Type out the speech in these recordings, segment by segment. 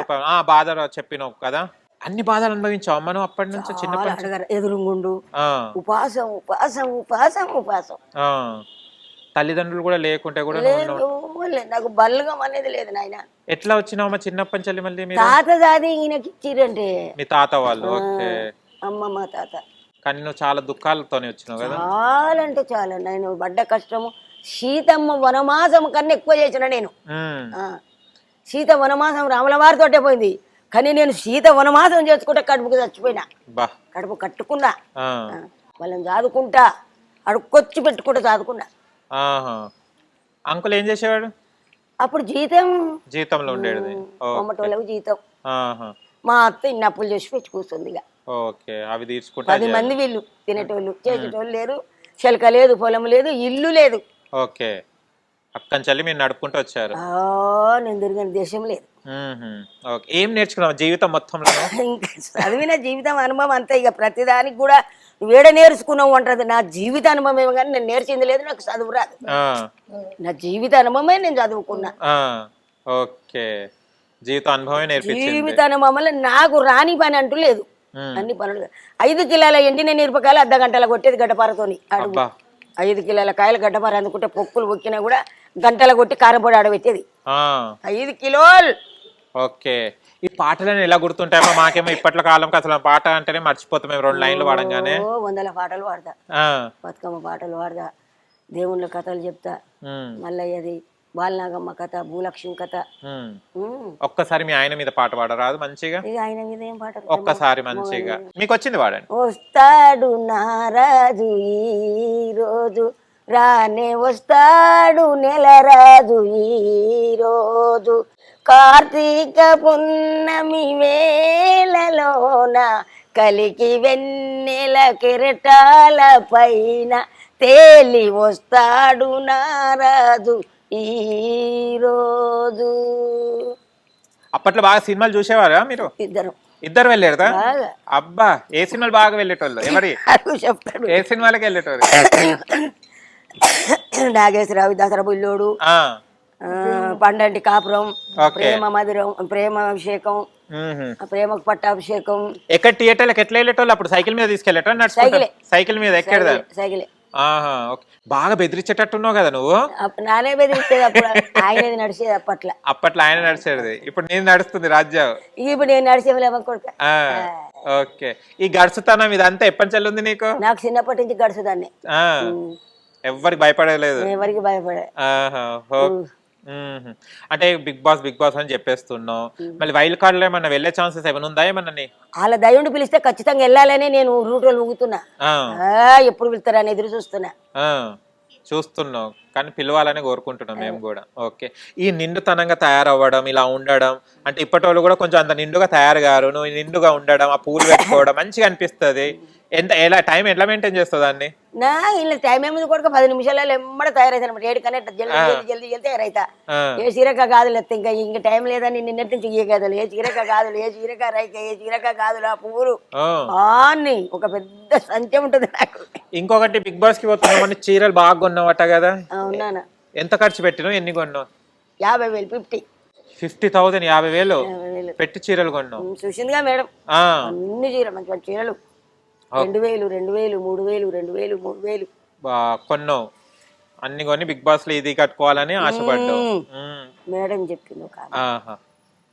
రూపాయలు ఆ బాధ చెప్పినావు కదా? అన్ని బాధలు అనుభవించావు మనం అప్పటి నుంచి అడగారు ఎదురుగుండు. ఉపాసం ఉపాసం ఉపాసం ఉపాసం. తల్లిదండ్రులు కూడా లేకుంటే కూడా నాకు బల్గం అనేది లేదు నాయన. ఎట్లా వచ్చినావు మా చిన్నప్పటి నుంచి మళ్ళీ తాత దాది ఈయనకి ఇచ్చిరంటే. మీ తాత వాళ్ళు ఓకే. అమ్మ మా తాత. కానీ నువ్వు చాలా దుఃఖాలతోనే వచ్చినావు కదా? చాలా అంటే చాలా. నేను పడ్డ కష్టము సీతమ్మ వనమాసం కన్నా ఎక్కువ చేసిన నేను. సీత వనమాసం రాముల వారితోటే పోయింది. కానీ నేను సీత వనమాసం చేసుకుంటే కడుపుకు చచ్చిపోయినా. కడుపు కట్టుకున్నా. వాళ్ళని చదువుకుంటా అడుక్కొచ్చి పెట్టుకుంటా చదువుకున్నా అంకుల్ ఏం చేసేవాడు? అప్పుడు జీతం. జీతంలో ఉండేది. కొమ్మటోళ్ళకు జీతం. మా అత్త ఇన్ని అప్పులు చేసి పెట్టి కూర్చుంది ఓకే. అవి తీర్చుకుంటా పది మంది వీళ్ళు తినేటోళ్ళు చేసేటోళ్ళు లేరు. చెలక లేదు పొలం లేదు ఇల్లు లేదు. ఓకే. చల్లి మీరు నడుపుకుంటూ వచ్చారు. ఆ, నేను తిరిగిన దేశం లేదు. మ్మ్హ్మ్. ఓకే. ఏం నేర్చుకున్నావు జీవితం మొత్తంలో ఇంకా చదివిన జీవితం అనుభవం అంతే. ఇక ప్రతిదానికి కూడా వేడ నేర్చుకున్నావు అంటది. నా జీవిత అనుభవం కానీ నేను నేర్చింది లేదు నాకు చదువు రాదు. ఆ, నా జీవిత అనుభవమే నేను చదువుకున్నా. ఆ, ఓకే. జీవిత అనుభవమే నేర్పించింది. జీవిత అనుభవంలో నాకు రాని పని అంటూ లేదు. మ్మ్. అన్ని పనులు. ఐదు కిలోల ఎండిన మిరపకాయలు అర్ధ గంటల కొట్టేది గడ్డపారతోని. అడుగు. అబ్బా. ఐదు కిలోల కాయలు గడ్డపార అందుకుంటే పొక్కులు పొక్కినా కూడా గంటల కొట్టి కారపొడి ఆడబెట్టేది. ఐదు కిలోలు. ఓకే. ఈ పాటలను ఎలా గుర్తుంటాయో మాకేమో ఇప్పట్లో కాలంకి అసలు పాట అంటేనే మర్చిపోతాం. మేము రెండు లైన్లు వాడంగానే. వందల పాటలు పాడతా ఆ, బతుకమ్మ పాటలు పాడతా దేవుళ్ళ కథలు చెప్తా. మ్మ్, మల్లయ్యది. బాలనాగమ్మ కథ భూలక్ష్మి కథ. ఒక్కసారి మీ ఆయన మీద పాట పాడరాదు మంచిగా? ఆయన మీద ఏం పాటలు ఒక్కసారి మంచిగా. మీకు వచ్చింది వాడండి వస్తాడు నారాజు ఈ రోజు రానే వస్తాడు నెలరాజు ఈ రోజు. కార్తీక పున్నమి వేళలోన కలికి వెన్నెల కెరటాల పైన తేలి వస్తాడు నారాజు. ఈ రోజు అప్పట్లో బాగా సినిమాలు చూసేవారా మీరు? ఇద్దరం. ఇద్దరు వెళ్ళారుదా బాగా. అబ్బా ఏ సినిమాలు బాగా వెళ్ళేటోళ్ళు? ఎవరి? చెప్తాడు ఏ సినిమాలకి వెళ్ళేటోరు? నాగేశ్వరరావు దసరా బుల్లోడు పండంటి కాపురం. ప్రేమ మధురం ప్రేమ అభిషేకం ప్రేమకు పట్టాభిషేకం. ఎక్కడ థియేటర్లకు ఎట్లా వెళ్ళేటోళ్ళు? అప్పుడు సైకిల్ మీద తీసుకెళ్ళేటో నడుచుకుంటా సైకిలే. సైకిల్ మీద ఎక్కడదా సైకిలే. ఆహా ఓకే. బాగా బెదిరించేటట్టున్నావు కదా నువ్వు? అప్పుడు నానే బెదిరిస్తేది అప్పుడు. ఆయనది నడిచేది అప్పట్లో. అప్పట్లో ఆయన నడిచేది. ఇప్పుడు నేను నడుస్తుంది రాజ్యం. ఇక ఇప్పుడు నేను నడిచేవలేమో కొడుక. ఆ, ఓకే. ఈ గడుచుతనం ఇదంతా ఎప్పటి నుంచి ఉంది నీకు? నాకు చిన్నప్పటి నుంచి గడుచుదాన్ని ఆ, ఎవ్వరికి భయపడలేదు ఎవరికి భయపడే ఆహా, ఓ-. అంటే బిగ్ బాస్ బిగ్ బాస్ అని చెప్పేస్తున్నావు. మళ్ళీ వైల్డ్ కార్డ్లో ఏమన్నా వెళ్ళే ఛాన్సెస్ ఏమైనా ఉందా ఏమన్నా? వాళ్ళ దయుండి పిలిస్తే ఖచ్చితంగా వెళ్ళాలని నేను రూటోలు ఊగుతున్నా. ఆ. ఆ, ఎప్పుడు పిలుస్తారని ఎదురు చూస్తున్నా. ఆ, చూస్తున్నావు. కానీ పిలవాలని కోరుకుంటున్నాం మేము కూడా. ఓకే. ఈ నిండుతనంగా తయారవ్వడం ఇలా ఉండడం అంటే ఇప్పటి వాళ్ళు కూడా కొంచెం అంత నిండుగా తయారు గారు నువ్వు నిండుగా ఉండడం ఆ పూలు పెట్టుకోవడం మంచిగా అనిపిస్తుంది. ఎంత ఎలా టైం ఎట్లా మెయింటైన్ చేస్తుంది దాన్ని? నా ఇలా టైం ఏముంది కొడుక? పది నిమిషాలలో ఎమ్మడ తయారైతాను ఏడు కన్నా ఇట్లా జల్దీ జల్దీ జల్దీ జల్దీ తయారైతా. ఏ చీరక గాజులు ఎత్తే ఇంకా ఇంకా టైం లేదని నిన్నటి నుంచి ఏ గాజులు ఏ చీరక గాజులు ఏ చీరక రైక ఏ చీరక గాజులు ఆ పువ్వులు. ఓ. అన్ని. ఒక పెద్ద సంచం ఉంటుంది నాకు. ఇంకొకటి బిగ్ బాస్కి పోతున్నామని చీరలు బాగా కొన్నావట కదా? అవునానా ఎంత ఖర్చు పెట్టినావు? ఎన్ని కొన్నావు? యాభై వేలు ఫిఫ్టీ. ఫిఫ్టీ థౌసండ్ యాభై వేలు? పెట్టి చీరలు కొన్నావు? చూసిందిగా మేడం. అన్ని చీరలు మంచి మంచి చీరలు. రెండు వేలు రెండు వేలు మూడు వేలు రెండు వేలు మూడు వేలు కొన్నావు. అన్ని కొని బిగ్ బాస్లో ఇది కట్టుకోవాలని ఆశపడ్డావు. మేడం చెప్పింది ఒక.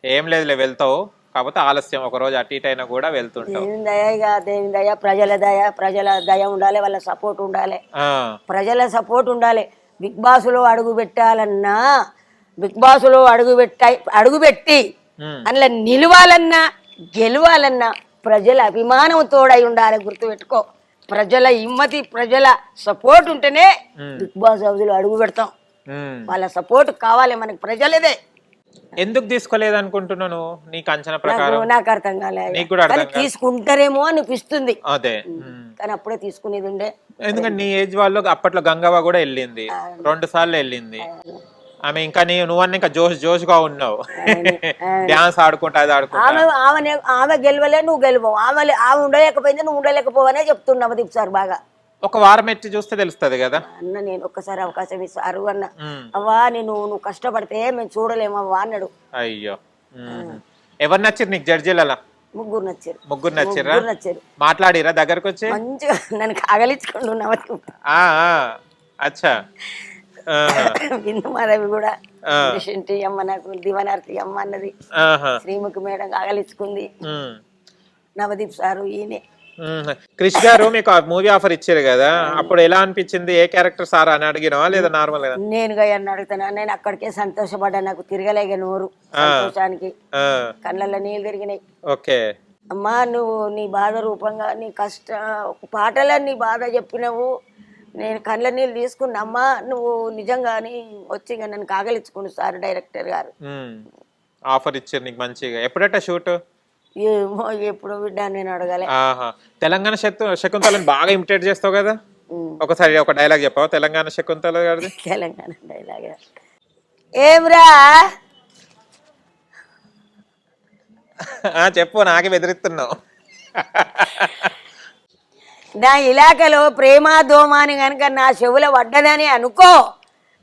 ఏం లేదులే వెళ్తావు. కాకపోతే ఆలస్యం ఒక రోజు అటు ఇటు అయినా కూడా వెళ్తుంటావు. దేవుని దయ ఇక దేవుని దయ? ప్రజల దయ ప్రజల దయ ఉండాలి వాళ్ళ సపోర్ట్ ఉండాలి. ప్రజల సపోర్ట్ ఉండాలి. బిగ్ బాస్లో అడుగు పెట్టాలన్నా బిగ్ బాస్లో అడుగు పెట్టాయి అడుగు పెట్టి. అందులో నిలవాలన్నా గెలవాలన్నా ప్రజల అభిమానం తోడై ఉండాలి గుర్తుపెట్టుకో. ప్రజల హిమ్మతి ప్రజల సపోర్ట్ ఉంటేనే బిగ్ బాస్ హౌస్లో అడుగు పెడతాం. వాళ్ళ సపోర్ట్ కావాలి మనకి ప్రజలదే. ఎందుకు తీసుకోలేదు అనుకుంటున్నావు నువ్వు నీకు అంచనా ప్రకారం? నాకు- అర్థం కాలేదు తీసుకుంటారేమో అనిపిస్తుంది. అదే. కానీ అప్పుడే తీసుకునేది ఉండే. ఎందుకంటే నీ ఏజ్ వాళ్ళు అప్పట్లో గంగవ్వ కూడా వెళ్ళింది. రెండు సార్లు వెళ్ళింది. ఆమె ఇంకా నీ నువ్వన్న ఇంకా జోష్ జోష్గా ఉన్నావు డాన్స్ ఆడుకుంటా అది ఆడుకుంటా. ఆమె ఆమె ఆమె గెలవలే నువ్వు గెలవవు. ఆమె ఆమె ఉండలేకపోయింది నువ్వు ఉండలేకపోవనే చెప్తున్నావు దీప్ సార్ బాగా. ఒక వారం ఎత్తి చూస్తే తెలుస్తది కదా? అన్న నేను ఒక్కసారి అవకాశం ఇస్తారు అన్న. అవ్వా నేను నువ్వు కష్టపడితే మేము చూడలేము అవ్వా అన్నాడు. అయ్యో. ఎవరు నచ్చారు నీకు జడ్జీలలో? ముగ్గురు నచ్చారు. ముగ్గురు ముగ్గురు నచ్చారు. మాట్లాడిరా దగ్గరకు వచ్చి మంచిగా నన్ను కాగలించుకుంటూ నవ్వుతూ ఆ, ఆ, అచ్చా. ఆహా, బిందు మాధవి కూడా. ఇంటి అమ్మ నాకు దివనార్తి అమ్మ అన్నది. శ్రీముఖి మేడం కాగలించుకుంది ఉమ్, నవదీప్ సారు ఈయనే. క్రిష్ గారు మీకు మూవీ ఆఫర్ ఇచ్చారు కదా అప్పుడు ఎలా అనిపించింది? ఏ క్యారెక్టర్ సార్ అని అడిగినావా లేదా నార్మల్గా నేనుగా ఎన్న అడుగుతున్నా నేను అక్కడికే సంతోషపడ్డా నాకు తిరగలేక నోరు సంతోషానికి. కళ్ళల్లో నీళ్ళు తిరిగినాయి. ఓకే. అమ్మా నువ్వు నీ బాధ రూపంగా నీ కష్ట పాటలో నీ బాధ చెప్పినవు. నేను కళ్ళ నీళ్ళు తీసుకున్నా అమ్మా నువ్వు నిజంగాని వచ్చి ఇక నన్ను కాగలించుకుని సార్ డైరెక్టర్ గారు. ఆఫర్ ఇచ్చారు నీకు మంచిగా. ఎప్పుడట షూట్? ఏమో ఎప్పుడు బిడ్డ నేను అడగలే. ఆహా. తెలంగాణ శక్తు శకుంతలని బాగా ఇమిటేట్ చేస్తావు కదా. ఒకసారి ఒక డైలాగ్ చెప్పావా? తెలంగాణ శకుంతల గారిది? తెలంగాణ డైలాగ్ ఏమ్రా ఆ, చెప్పు నాకే బెదిరిస్తున్నావు నా ఇలాకలో ప్రేమ దోమ అని కనుక నా చెవుల పడ్డదని అనుకో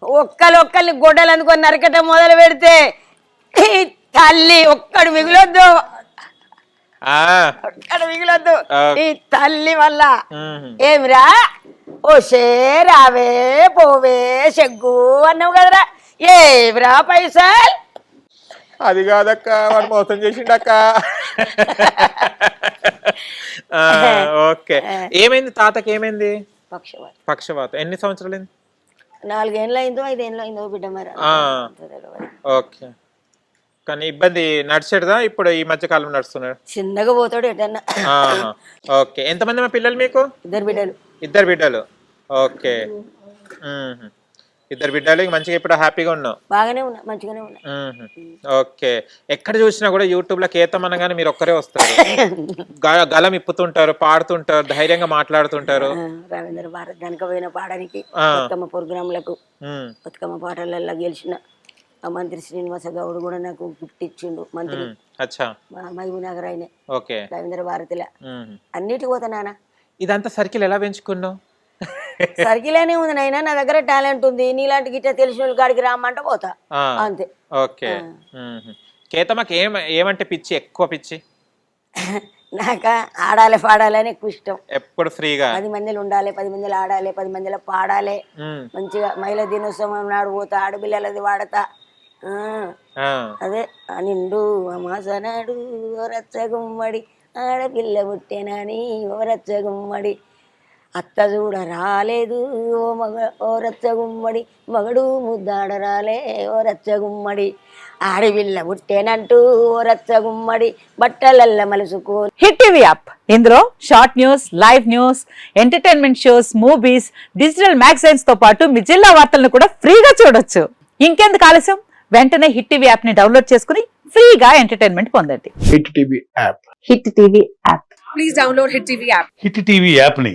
ఒక్కలొక్కల్ని గొడ్డలు అనుకొని నరకటం మొదలు పెడితే ఈ తల్లి ఒక్కడు మిగిలొద్దు. ఒక్కడు మిగిలొద్దు. ఈ తల్లి వల్ల. ఏమిరా? ఓ రావే పోవే చెగ్గు అన్నావు కదరా. ఏమిరా పైసల్? అది కాదక్క వాడు మోసం చేసిండక్క. ఓకే. ఏమైంది తాతకి ఏమైంది పక్షవాతం. పక్షవాత. ఎన్ని సంవత్సరాలు అయింది నాలుగేళ్ళు అయిందో ఐదేళ్ళు అయిందో బిడ్డ మరి. ఓకే. కానీ ఇబ్బంది నడిచాడుదా? ఇప్పుడు ఈ మధ్య కాలం నడుస్తున్నాడు. చిన్నగా పోతాడు ఎటన్నా. ఓకే. ఎంతమంది మా పిల్లలు మీకు? ఇద్దరు బిడ్డలు. ఇద్దరు బిడ్డలు. ఓకే. ఇద్దరు బిడ్డలు మంచిగా ఇప్పుడు హ్యాపీగా ఉన్నావు. బాగానే ఉన్నా మంచిగానే ఉన్నా. ఓకే. ఎక్కడ చూసినా కూడా యూట్యూబ్లో కేతం అనగానే మీరు ఒక్కరే వస్తారు. గలం ఇప్పుతుంటారు పాడుతుంటారు ధైర్యంగా మాట్లాడుతుంటారు. రవీంద్ర భారత్ కనుక పోయిన పాడడానికి. బతుకమ్మ ప్రోగ్రాంలకు మ్మ్. బతుకమ్మ పాటలల్లో గెలిచిన ఆ మంత్రి శ్రీనివాస గౌడ్ కూడా నాకు గిఫ్ట్ ఇచ్చిండు మంత్రి. మ్మ్. అచ్చా. మా మహబూబ్ నగర్ ఆయన రవీంద్ర భారతిలో. మ్మ్. అన్నిటికి పోతా నాన్న. ఇదంతా సర్కిల్ ఎలా పెంచుకున్నావు? సర్కిలేనే ఉంది నాయన నా దగ్గర టాలెంట్ ఉంది నీలాంటి గిట్ట తెలిసిన కాడికి రామ్మంటే పోతా. అంతే. ఓకే. మ్మ్. కేతమ్మకి ఏం ఏమంటే పిచ్చి ఎక్కువ పిచ్చి? నాక ఆడాలి పాడాలని ఎక్కువ ఇష్టం. ఎప్పుడు ఫ్రీగా? పది మందిలో ఉండాలి పది మందిలో ఆడాలి పది మందిలో పాడాలి. మంచిగా మహిళా దినోత్సవం నాడు పోతా ఆడపిల్లలది వాడతా. అదే నిండు అమాసనాడు రచ్చగుమ్మడి ఆడపిల్ల పుట్టేనని ఓ రచ్చగుమ్మడి అత్త చూడ రాలేదు ఓ మగ ఓ రచ్చగుమ్మడి మగడు ముద్దాడ రాలే ఓ రచ్చగుమ్మడి ఆడపిల్ల పుట్టేనంటూ ఓ రచ్చగుమ్మడి బట్టలల్ల మలుసుకో. Hit TV app. ఇందులో short news live news entertainment shows movies digital మ్యాగజైన్స్తో పాటు మీ జిల్లా వార్తలను కూడా ఫ్రీగా చూడొచ్చు. ఇంకెందుకు ఆలస్యం? వెంటనే హిట్ టీవీ యాప్ని డౌన్లోడ్ చేసుకుని ఫ్రీగా ఎంటర్టైన్మెంట్ పొందండి. Hit TV app. Hit TV app hit TV యాప్ని